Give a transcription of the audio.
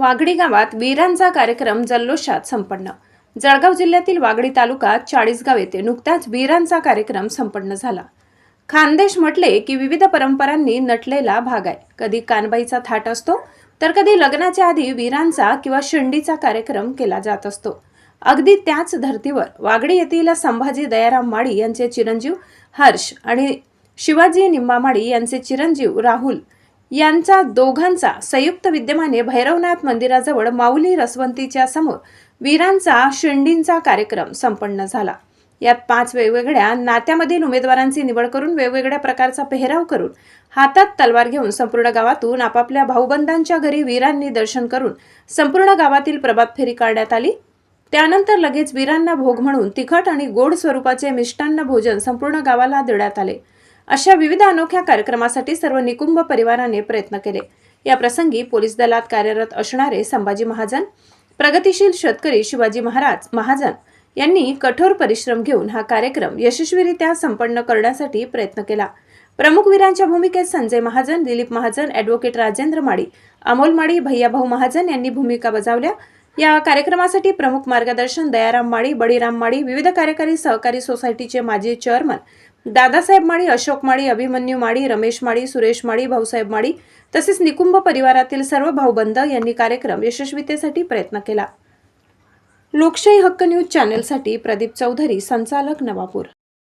वाघडी गावात वीरांचा कार्यक्रम जल्लोषात संपन्न. जळगाव जिल्ह्यातील वाघडी तालुका चाळीसगाव येथे नुकताच वीरांचा कार्यक्रम संपन्न झाला. खानदेश म्हटले की विविध परंपरांनी नटलेला भाग आहे. कधी कानबाईचा थाट असतो तर कधी लग्नाच्या आधी वीरांचा किंवा शिंडीचा कार्यक्रम केला जात असतो. अगदी त्याच धर्तीवर वागडी येथील संभाजी दयाराम माळी यांचे चिरंजीव हर्ष आणि शिवाजी निंबामाळी यांचे चिरंजीव राहुल यांचा दोघांचा संयुक्त विद्यमाने भैरवनाथ मंदिराजवळ माऊली रसवंतीच्या समोर वीरांचा शिंडींचा कार्यक्रम संपन्न झाला. यात पाच वेगवेगळ्या नात्यामधील उमेदवारांची निवड करून वेगवेगळ्या प्रकारचा पेहराव करून हातात तलवार घेऊन संपूर्ण गावातून आपापल्या भाऊबंधांच्या घरी वीरांनी दर्शन करून संपूर्ण गावातील प्रभात फेरी काढण्यात आली. त्यानंतर लगेच वीरांना भोग म्हणून तिखट आणि गोड स्वरूपाचे मिष्टान्न भोजन संपूर्ण गावाला देण्यात आले. अशा विविध अनोख्या कार्यक्रमासाठी सर्व निकुंभ परिवाराने प्रयत्न केले. या प्रसंगी पोलीस दलात कार्यरत असणारे संभाजी महाजन प्रगतिशील शेतकरी शिवाजी महाराज महाजन यांनी कठोर परिश्रम घेऊन हा कार्यक्रम यशस्वीरित्या संपन्न करण्यासाठी प्रयत्न केला. प्रमुख वीरांच्या भूमिकेत संजय महाजन दिलीप महाजन ॲडव्होकेट राजेंद्र माळी अमोल माळी भैयाभाऊ महाजन यांनी भूमिका बजावल्या. या कार्यक्रमासाठी प्रमुख मार्गदर्शन दयाराम माळी बळीराम माळी विविध कार्यकारी सहकारी सोसायटीचे माजी चेअरमन दादासाहेब माळी अशोक माळी अभिमन्यू माळी रमेश माळी सुरेश माळी भाऊसाहेब माळी तसेच निकुंभ परिवारातील सर्व भाऊबंद यांनी कार्यक्रम यशस्वीतेसाठी प्रयत्न केला. लोकशाही हक्क न्यूज चॅनेलसाठी प्रदीप चौधरी संचालक नवापूर.